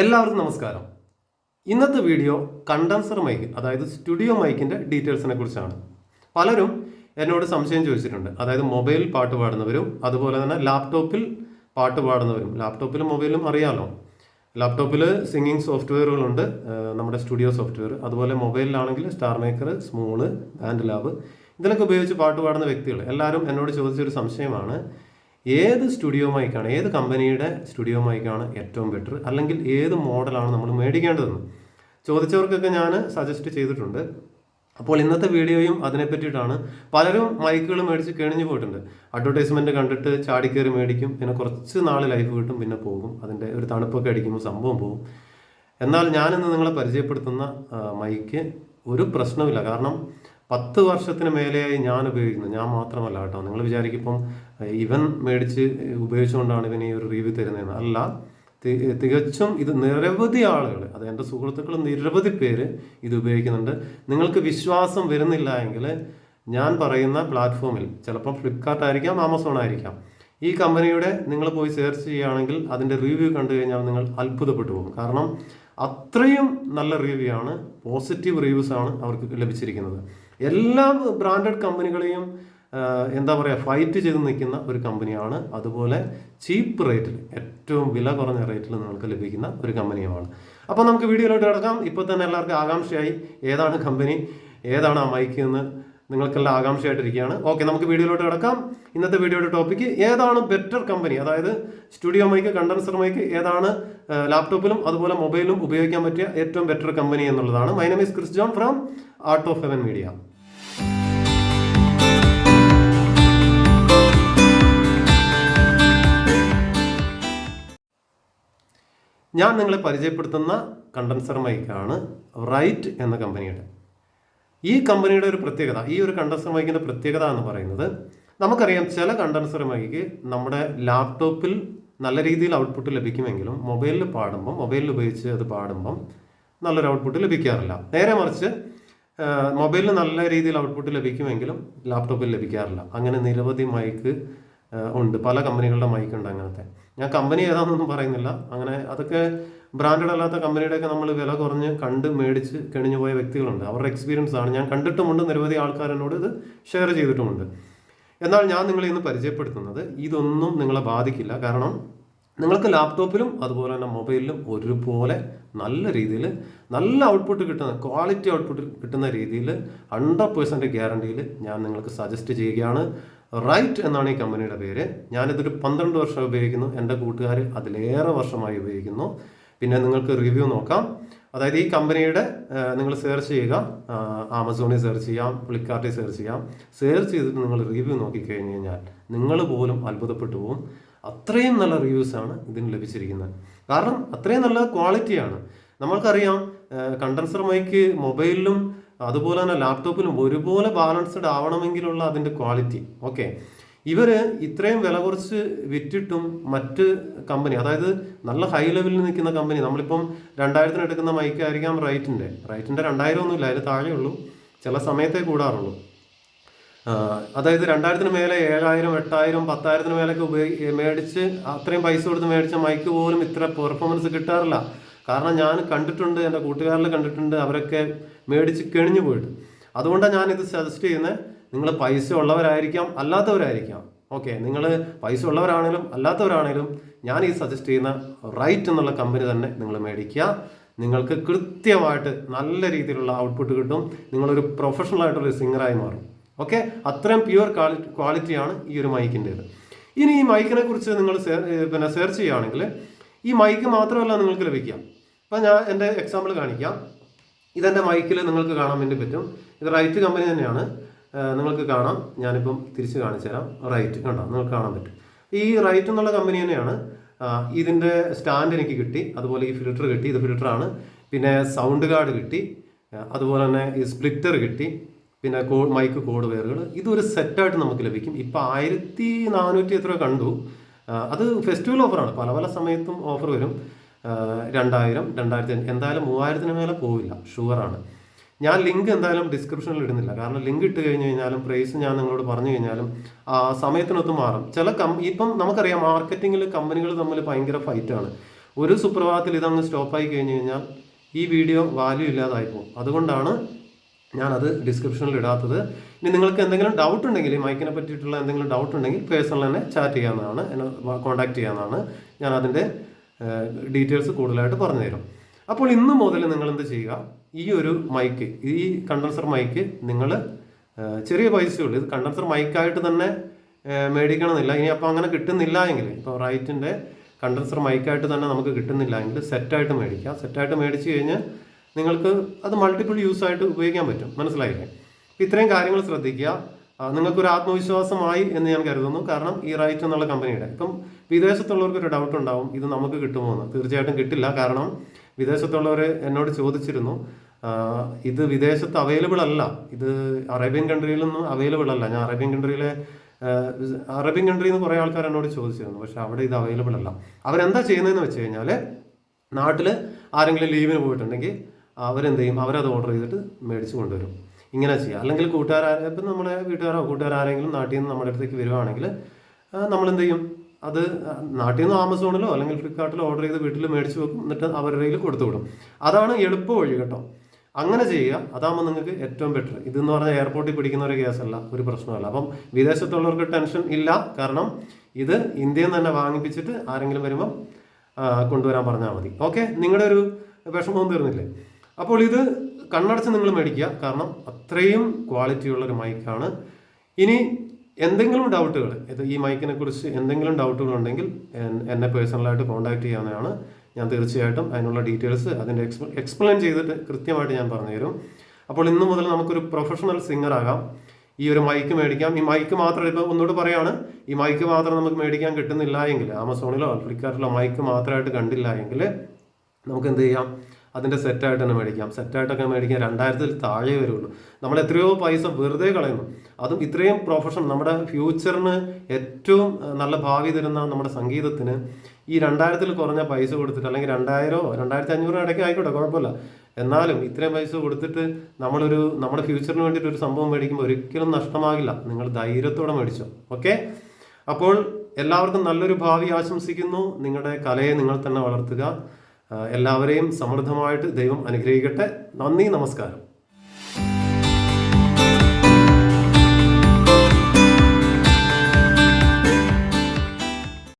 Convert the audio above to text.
എല്ലാവർക്കും നമസ്കാരം. ഇന്നത്തെ വീഡിയോ കണ്ടൻസർ മൈക്ക് അതായത് സ്റ്റുഡിയോ മൈക്കിന്റെ ഡീറ്റെയിൽസിനെ കുറിച്ചാണ്. പലരും എന്നോട് സംശയം ചോദിച്ചിട്ടുണ്ട്. അതായത് മൊബൈൽ പാട്ട് പാടുന്നവരും അതുപോലെ തന്നെ ലാപ്ടോപ്പിൽ പാട്ട് പാടുന്നവരും. ലാപ്ടോപ്പിലും മൊബൈലും അറിയാമല്ലോ ലാപ്ടോപ്പിൽ സിംഗിങ് സോഫ്റ്റ്വെയറുകളുണ്ട് നമ്മുടെ സ്റ്റുഡിയോ സോഫ്റ്റ്വെയർ. അതുപോലെ മൊബൈലിലാണെങ്കിൽ star maker Smule band lab. ഇതിനൊക്കെ ഉപയോഗിച്ച് പാട്ട് പാടുന്ന വ്യക്തികൾ. എല്ലാവരും എന്നോട് ചോദിച്ചൊരു സംശയമാണ് ഏത് സ്റ്റുഡിയോ മൈക്കാണ് ഏത് കമ്പനിയുടെ സ്റ്റുഡിയോ മൈക്കാണ് ഏറ്റവും ബെറ്റർ അല്ലെങ്കിൽ ഏത് മോഡലാണ് നമ്മൾ മേടിക്കേണ്ടതെന്ന്? ചോദിച്ചവർക്കൊക്കെ ഞാൻ സജസ്റ്റ് ചെയ്തിട്ടുണ്ട്. അപ്പോൾ ഇന്നത്തെ വീഡിയോയും അതിനെ പറ്റിയിട്ടാണ്. പലരും മൈക്കുകൾ മേടിച്ച് കിണിഞ്ഞു പോയിട്ടുണ്ട്. അഡ്വർടൈസ്മെന്റ് കണ്ടിട്ട് ചാടിക്കയറി മേടിക്കും. പിന്നെ കുറച്ച് നാൾ ലൈഫ് കിട്ടും പിന്നെ പോകും. അതിന്റെ ഒരു തണുപ്പൊക്കെ അടിക്കുമ്പോൾ സംഭവം പോകും. എന്നാൽ ഞാനിന്ന് നിങ്ങളെ പരിചയപ്പെടുത്തുന്ന മൈക്ക് ഒരു പ്രശ്നമില്ല കാരണം പത്ത് വർഷത്തിന് മേലെയായി ഞാൻ ഉപയോഗിക്കുന്നു. ഞാൻ മാത്രമല്ല കേട്ടോ. നിങ്ങൾ വിചാരിക്കും ഇവൻ മേടിച്ച് ഉപയോഗിച്ചുകൊണ്ടാണ് ഇവൻ ഈ ഒരു റിവ്യൂ തരുന്നതെന്ന്. അല്ല തികച്ചും ഇത് നിരവധി ആളുകൾ അത് എന്റെ സുഹൃത്തുക്കൾ നിരവധി പേര് ഇത് ഉപയോഗിക്കുന്നുണ്ട്. നിങ്ങൾക്ക് വിശ്വാസം വരുന്നില്ല എങ്കിൽ ഞാൻ പറയുന്ന പ്ലാറ്റ്ഫോമിൽ ചിലപ്പോൾ ഫ്ലിപ്കാർട്ട് ആയിരിക്കാം ആമസോൺ ആയിരിക്കാം ഈ കമ്പനിയുടെ നിങ്ങൾ പോയി സെർച്ച് ചെയ്യുകയാണെങ്കിൽ അതിന്റെ റിവ്യൂ കണ്ടു കഴിഞ്ഞാൽ നിങ്ങൾ അത്ഭുതപ്പെട്ടു പോകും. കാരണം അത്രയും നല്ല റിവ്യൂ ആണ് പോസിറ്റീവ് റിവ്യൂസ് ആണ് അവർക്ക് ലഭിച്ചിരിക്കുന്നത്. എല്ലാ ബ്രാൻഡഡ് കമ്പനികളെയും എന്താ പറയുക ഫൈറ്റ് ചെയ്ത് നിൽക്കുന്ന ഒരു കമ്പനിയാണ്. അതുപോലെ ചീപ്പ് റേറ്റിൽ ഏറ്റവും വില കുറഞ്ഞ റേറ്റിൽ നിങ്ങൾക്ക് ലഭിക്കുന്ന ഒരു കമ്പനിയുമാണ്. അപ്പോൾ നമുക്ക് വീഡിയോയിലോട്ട് കിടക്കാം. ഇപ്പോൾ തന്നെ എല്ലാവർക്കും ആകാംക്ഷയായി. ഏതാണ് കമ്പനി? ഏതാണ് ആ മൈക്ക് എന്ന് നിങ്ങൾക്കെല്ലാം ആകാംക്ഷയായിട്ടിരിക്കുകയാണ്. ഓക്കെ നമുക്ക് വീഡിയോയിലോട്ട് കിടക്കാം. ഇന്നത്തെ വീഡിയോയുടെ ടോപ്പിക്ക് ഏതാണ് ബെറ്റർ കമ്പനി അതായത് സ്റ്റുഡിയോ മൈക്ക് കണ്ടൻസർ മൈക്ക് ഏതാണ് ലാപ്ടോപ്പിലും അതുപോലെ മൊബൈലിലും ഉപയോഗിക്കാൻ പറ്റിയ ഏറ്റവും ബെറ്റർ കമ്പനി എന്നുള്ളതാണ്. My name Chris John from Art of Heaven Media ഞാൻ നിങ്ങളെ പരിചയപ്പെടുത്തുന്ന കണ്ടൻസർ മൈക്കാണ് റൈറ്റ് എന്ന കമ്പനിയുടെ. ഈ കമ്പനിയുടെ ഒരു പ്രത്യേകത ഈ ഒരു കണ്ടൻസർ മൈക്കിന്റെ പ്രത്യേകത എന്ന് പറയുന്നത് നമുക്കറിയാം ചില കണ്ടൻസർ മൈക്ക് നമ്മുടെ ലാപ്ടോപ്പിൽ നല്ല രീതിയിൽ ഔട്ട്പുട്ട് ലഭിക്കുമെങ്കിലും മൊബൈലിൽ പാടുമ്പം മൊബൈലിൽ ഉപയോഗിച്ച് അത് പാടുമ്പം നല്ലൊരു ഔട്ട്പുട്ട് ലഭിക്കാറില്ല. നേരെ മറിച്ച് മൊബൈലിൽ നല്ല രീതിയിൽ ഔട്ട്പുട്ട് ലഭിക്കുമെങ്കിലും ലാപ്ടോപ്പിൽ ലഭിക്കാറില്ല. അങ്ങനെ നിരവധി മൈക്ക് ഉണ്ട്. പല കമ്പനികളുടെ മൈക്ക് ഉണ്ട് അങ്ങനത്തെ. ഞാൻ കമ്പനി ഏതാണെന്നൊന്നും പറയുന്നില്ല. അങ്ങനെ അതൊക്കെ ബ്രാൻഡഡ് അല്ലാത്ത കമ്പനിയുടെയൊക്കെ നമ്മൾ വില കുറഞ്ഞ് കണ്ട് മേടിച്ച് കെണിഞ്ഞു പോയ വ്യക്തികളുണ്ട്. അവരുടെ എക്സ്പീരിയൻസ് ആണ്. ഞാൻ കണ്ടിട്ടുമുണ്ട്. നിരവധി ആൾക്കാരന്നോട് ഇത് ഷെയർ ചെയ്തിട്ടുമുണ്ട്. എന്നാൽ ഞാൻ നിങ്ങളെ ഇന്ന് പരിചയപ്പെടുത്തുന്നത് ഇതൊന്നും നിങ്ങളെ ബാധിക്കില്ല. കാരണം നിങ്ങൾക്ക് ലാപ്ടോപ്പിലും അതുപോലെ തന്നെ മൊബൈലിലും ഒരുപോലെ നല്ല രീതിയിൽ നല്ല ഔട്ട്പുട്ട് കിട്ടുന്ന ക്വാളിറ്റി ഔട്ട്പുട്ട് കിട്ടുന്ന രീതിയിൽ ഹൺഡ്രഡ് പേഴ്സന്റ് ഗ്യാരണ്ടിയിൽ ഞാൻ നിങ്ങൾക്ക് സജസ്റ്റ് ചെയ്യുകയാണ്. റൈറ്റ് എന്നാണ് ഈ കമ്പനിയുടെ പേര്. ഞാനിതൊരു പന്ത്രണ്ട് വർഷം ഉപയോഗിക്കുന്നു. എന്റെ കൂട്ടുകാർ അതിലേറെ വർഷമായി ഉപയോഗിക്കുന്നു. പിന്നെ നിങ്ങൾക്ക് റിവ്യൂ നോക്കാം. അതായത് ഈ കമ്പനിയുടെ നിങ്ങൾ സെർച്ച് ചെയ്യുക. ആമസോണിൽ സെർച്ച് ചെയ്യാം ഫ്ലിപ്കാർട്ടിൽ സെർച്ച് ചെയ്യാം. സെർച്ച് ചെയ്തിട്ട് നിങ്ങൾ റിവ്യൂ നോക്കിക്കഴിഞ്ഞ് കഴിഞ്ഞാൽ നിങ്ങൾ പോലും അത്ഭുതപ്പെട്ടു പോകും അത്രയും നല്ല റിവ്യൂസ് ആണ് ഇതിന് ലഭിച്ചിരിക്കുന്നത്. കാരണം അത്രയും നല്ല ക്വാളിറ്റിയാണ് നമ്മൾക്കറിയാം കണ്ടൻസർ മൈക്ക് മൊബൈലിലും അതുപോലെ തന്നെ ലാപ്ടോപ്പിലും ഒരുപോലെ ബാലൻസ്ഡ് ആവണമെങ്കിലുള്ള അതിന്റെ ക്വാളിറ്റി ഓക്കെ ഇവർ ഇത്രയും വില കുറച്ച് വിറ്റിട്ടും മറ്റ് കമ്പനി അതായത് നല്ല ഹൈ ലെവലിൽ നിൽക്കുന്ന കമ്പനി നമ്മളിപ്പം രണ്ടായിരത്തിന് എടുക്കുന്ന മൈക്കായിരിക്കാം റൈറ്റിന്റെ റൈറ്റിന്റെ രണ്ടായിരം ഒന്നുമില്ല അതിൽ താഴെയുള്ളൂ ചില സമയത്തേ കൂടാറുള്ളൂ. അതായത് രണ്ടായിരത്തിന് മേലെ ഏഴായിരം എട്ടായിരം പത്തായിരത്തിന് മേലൊക്കെ ഉപയോഗി മേടിച്ച് അത്രയും പൈസ കൊടുത്ത് മേടിച്ച മൈക്ക് പോലും ഇത്ര പെർഫോമൻസ് കിട്ടാറില്ല. കാരണം ഞാൻ കണ്ടിട്ടുണ്ട് എന്റെ കൂട്ടുകാരിൽ കണ്ടിട്ടുണ്ട് അവരൊക്കെ മേടിച്ച് കെണിഞ്ഞു പോയിട്ട്. അതുകൊണ്ടാണ് ഞാനിത് സജസ്റ്റ് ചെയ്യുന്നത് നിങ്ങൾ പൈസ ഉള്ളവരായിരിക്കാം അല്ലാത്തവരായിരിക്കാം. ഓക്കെ നിങ്ങൾ പൈസ ഉള്ളവരാണെങ്കിലും അല്ലാത്തവരാണെങ്കിലും ഞാൻ ഈ സജസ്റ്റ് ചെയ്യുന്ന റൈറ്റ് എന്നുള്ള കമ്പനി തന്നെ നിങ്ങൾ മേടിക്കുക. നിങ്ങൾക്ക് കൃത്യമായിട്ട് നല്ല രീതിയിലുള്ള ഔട്ട്പുട്ട് കിട്ടും. നിങ്ങളൊരു പ്രൊഫഷണൽ ആയിട്ടുള്ള സിംഗറായി മാറും. ഓക്കെ അത്രയും പ്യുവർ ക്വാളിറ്റി ക്വാളിറ്റിയാണ് ഈ ഒരു മൈക്കിന്റേത് ഇനി ഈ മൈക്കിനെ കുറിച്ച് നിങ്ങൾ പിന്നെ സെർച്ച് ചെയ്യുകയാണെങ്കിൽ ഈ മൈക്ക് മാത്രമല്ല നിങ്ങൾക്ക് ലഭിക്കാം ഇപ്പം ഞാൻ എന്റെ എക്സാമ്പിൾ കാണിക്കാം. ഇതെന്റെ മൈക്കിൽ നിങ്ങൾക്ക് കാണാൻ വേണ്ടി പറ്റും. ഇത് റൈറ്റ് കമ്പനി തന്നെയാണ്. നിങ്ങൾക്ക് കാണാം. ഞാനിപ്പം തിരിച്ച് കാണിച്ചു തരാം. റൈറ്റ് കണ്ടോ? നിങ്ങൾക്ക് കാണാൻ പറ്റും. ഈ റൈറ്റ് എന്നുള്ള കമ്പനി തന്നെയാണ്. ഇതിന്റെ സ്റ്റാൻഡ് എനിക്ക് കിട്ടി. അതുപോലെ ഈ ഫിൽറ്റർ കിട്ടി. ഇത് ഫിൽറ്ററാണ് പിന്നെ സൗണ്ട് കാർഡ് കിട്ടി. അതുപോലെ തന്നെ ഈ സ്പ്ലിറ്റർ കിട്ടി. പിന്നെ കോ മൈക്ക് കോഡ് വെയറുകൾ ഇതൊരു സെറ്റായിട്ട് നമുക്ക് ലഭിക്കും. ഇപ്പോൾ ആയിരത്തി നാനൂറ്റി എത്ര കണ്ടു. അത് ഫെസ്റ്റിവൽ ഓഫറാണ് പല പല സമയത്തും ഓഫർ വരും. രണ്ടായിരം രണ്ടായിരത്തി എന്തായാലും മൂവായിരത്തിന് മേലെ പോവില്ല. ഷുവറാണ് ഞാൻ ലിങ്ക് എന്തായാലും ഡിസ്ക്രിപ്ഷനിൽ ഇടുന്നില്ല. കാരണം ലിങ്ക് ഇട്ട് കഴിഞ്ഞ് കഴിഞ്ഞാലും പ്രൈസ് ഞാൻ നിങ്ങളോട് പറഞ്ഞു കഴിഞ്ഞാലും ആ സമയത്തിനൊത്ത് മാറും. ചില കം ഇപ്പം നമുക്കറിയാം മാർക്കറ്റിങ്ങിൽ കമ്പനികൾ തമ്മിൽ ഭയങ്കര ഫൈറ്റാണ് ഒരു സുപ്രഭാതത്തിൽ ഇതങ്ങ് സ്റ്റോപ്പായി കഴിഞ്ഞ് കഴിഞ്ഞാൽ ഈ വീഡിയോ വാല്യൂ ഇല്ലാതായി പോകും. അതുകൊണ്ടാണ് ഞാനത് ഡിസ്ക്രിപ്ഷനിൽ ഇടാത്തത്. ഇനി നിങ്ങൾക്ക് എന്തെങ്കിലും ഡൗട്ട് ഉണ്ടെങ്കിൽ ഈ മൈക്കിനെ പറ്റിയിട്ടുള്ള എന്തെങ്കിലും ഡൗട്ട് ഉണ്ടെങ്കിൽ പേഴ്സണൽ തന്നെ ചാറ്റ് ചെയ്യാവുന്നതാണ്. എന്നെ കോൺടാക്ട് ചെയ്യാവുന്നതാണ്. ഞാൻ അതിന്റെ ഡീറ്റെയിൽസ് കൂടുതലായിട്ട് പറഞ്ഞു തരും. അപ്പോൾ ഇന്ന് മുതൽ നിങ്ങൾ എന്ത് ചെയ്യുക? ഈ ഒരു മൈക്ക് ഈ കണ്ടൻസർ മൈക്ക് നിങ്ങൾ ചെറിയ പൈസയുള്ളൂ ഇത് കണ്ടൻസർ മൈക്കായിട്ട് തന്നെ മേടിക്കണമെന്നില്ല. ഇനി അപ്പോൾ അങ്ങനെ കിട്ടുന്നില്ല എങ്കിൽ ഇപ്പോൾ റൈറ്റിന്റെ കണ്ടൻസർ മൈക്കായിട്ട് തന്നെ നമുക്ക് കിട്ടുന്നില്ല എങ്കിൽ സെറ്റായിട്ട് മേടിക്കാം. സെറ്റായിട്ട് മേടിച്ച് കഴിഞ്ഞാൽ നിങ്ങൾക്ക് അത് മൾട്ടിപ്പിൾ യൂസ് ആയിട്ട് ഉപയോഗിക്കാൻ പറ്റും. മനസ്സിലായില്ലേ? ഇത്രയും കാര്യങ്ങൾ ശ്രദ്ധിക്കുക. നിങ്ങൾക്കൊരു ആത്മവിശ്വാസമായി എന്ന് ഞാൻ കരുതുന്നു. കാരണം ഈ റൈറ്റ് എന്നുള്ള കമ്പനിയുടെ ഇപ്പം വിദേശത്തുള്ളവർക്ക് ഒരു ഡൗട്ട് ഉണ്ടാവും ഇത് നമുക്ക് കിട്ടുമോ എന്ന്. തീർച്ചയായിട്ടും കിട്ടില്ല. കാരണം വിദേശത്തുള്ളവർ എന്നോട് ചോദിച്ചിരുന്നു ഇത് വിദേശത്ത് അവൈലബിൾ അല്ല. ഇത് അറേബ്യൻ കൺട്രിയിലൊന്നും അവൈലബിൾ അല്ല. ഞാൻ അറേബ്യൻ കൺട്രിയിലെ അറേബ്യൻ കൺട്രിയിൽ നിന്ന് കുറേ ആൾക്കാർ എന്നോട് ചോദിച്ചിരുന്നു. പക്ഷെ അവിടെ ഇത് അവൈലബിൾ അല്ല. അവരെന്താ ചെയ്യുന്നതെന്ന് വെച്ച് കഴിഞ്ഞാൽ നാട്ടിൽ ആരെങ്കിലും ലീവിന് പോയിട്ടുണ്ടെങ്കിൽ അവരെന്ത് ചെയ്യും? അവരത് ഓർഡർ ചെയ്തിട്ട് മേടിച്ച് കൊണ്ടുവരും. ഇങ്ങനെ ചെയ്യുക അല്ലെങ്കിൽ കൂട്ടുകാർ ഇപ്പം നമ്മുടെ വീട്ടുകാരോ കൂട്ടുകാരെങ്കിലും നാട്ടിൽ നിന്ന് നമ്മുടെ അടുത്തേക്ക് വരുവാണെങ്കിൽ നമ്മൾ എന്ത് ചെയ്യും? അത് നാട്ടിൽ നിന്ന് ആമസോണിലോ അല്ലെങ്കിൽ ഫ്ലിപ്കാർട്ടിലോ ഓർഡർ ചെയ്ത് വീട്ടിൽ മേടിച്ച് വെക്കും. എന്നിട്ട് അവരുടെ കയ്യിൽ കൊടുത്തു വിടും. അതാണ് എളുപ്പ വഴി കേട്ടോ. അങ്ങനെ ചെയ്യുക അതാകുമ്പോൾ നിങ്ങൾക്ക് ഏറ്റവും ബെറ്റർ ഇതെന്ന് പറഞ്ഞാൽ എയർപോർട്ടിൽ പിടിക്കുന്ന ഒരു കേസല്ല ഒരു പ്രശ്നമല്ല അപ്പം വിദേശത്തുള്ളവർക്ക് ടെൻഷൻ ഇല്ല. കാരണം ഇത് ഇന്ത്യയിൽ നിന്ന് തന്നെ വാങ്ങിപ്പിച്ചിട്ട് ആരെങ്കിലും വരുമ്പം കൊണ്ടുവരാൻ പറഞ്ഞാൽ മതി. ഓക്കെ നിങ്ങളുടെ ഒരു വിഷമവും തീർന്നില്ലേ? അപ്പോൾ ഇത് കണ്ണടച്ച് നിങ്ങൾ മേടിക്കുക. കാരണം അത്രയും ക്വാളിറ്റിയുള്ള ഒരു മൈക്കാണ് ഇനി എന്തെങ്കിലും ഡൗട്ടുകൾ ഇത് ഈ മൈക്കിനെ കുറിച്ച് എന്തെങ്കിലും ഡൗട്ടുകൾ ഉണ്ടെങ്കിൽ എന്നെ പേഴ്സണലായിട്ട് കോൺടാക്ട് ചെയ്യാവുന്നതാണ്. ഞാൻ തീർച്ചയായിട്ടും അതിനുള്ള ഡീറ്റെയിൽസ് അതിന്റെ എക്സ്പ്ല എക്സ്പ്ലെയിൻ ചെയ്തിട്ട് കൃത്യമായിട്ട് ഞാൻ പറഞ്ഞുതരും. അപ്പോൾ ഇന്ന് മുതൽ നമുക്കൊരു പ്രൊഫഷണൽ സിംഗർ ആകാം. ഈ ഒരു മൈക്ക് മേടിക്കാം. ഈ മൈക്ക് മാത്രം ഇപ്പോൾ ഒന്നുകൂടെ പറയാണ്. ഈ മൈക്ക് മാത്രം നമുക്ക് മേടിക്കാൻ കിട്ടുന്നില്ല എങ്കിൽ ആമസോണിലോ ഫ്ലിപ്കാർട്ടിലോ മൈക്ക് മാത്രമായിട്ട് കണ്ടില്ല എങ്കിൽ നമുക്ക് എന്ത് ചെയ്യാം? അതിന്റെ സെറ്റായിട്ട് തന്നെ മേടിക്കാം. സെറ്റായിട്ടൊക്കെ മേടിക്കാൻ രണ്ടായിരത്തിൽ താഴെ വരുള്ളൂ. നമ്മൾ എത്രയോ പൈസ വെറുതെ കളയുന്നു. അതും ഇത്രയും പ്രൊഫഷൻ നമ്മുടെ ഫ്യൂച്ചറിന് ഏറ്റവും നല്ല ഭാവി തരുന്ന നമ്മുടെ സംഗീതത്തിന് ഈ രണ്ടായിരത്തിൽ കുറഞ്ഞ പൈസ കൊടുത്തിട്ട് അല്ലെങ്കിൽ രണ്ടായിരമോ രണ്ടായിരത്തി അഞ്ഞൂറോ ഇടയ്ക്ക് ആയിക്കോട്ടെ കുഴപ്പമില്ല. എന്നാലും ഇത്രയും പൈസ കൊടുത്തിട്ട് നമ്മളൊരു നമ്മുടെ ഫ്യൂച്ചറിന് വേണ്ടിയിട്ട് ഒരു സംഭവം മേടിക്കുമ്പോൾ ഒരിക്കലും നഷ്ടമാകില്ല. നിങ്ങൾ ധൈര്യത്തോടെ മേടിച്ചോ. ഓക്കെ അപ്പോൾ എല്ലാവർക്കും നല്ലൊരു ഭാവി ആശംസിക്കുന്നു. നിങ്ങളുടെ കലയെ നിങ്ങൾ തന്നെ വളർത്തുക. എല്ലാവരെയും സമൃദ്ധമായിട്ട് ദൈവം അനുഗ്രഹിക്കട്ടെ. നന്ദി നമസ്കാരം.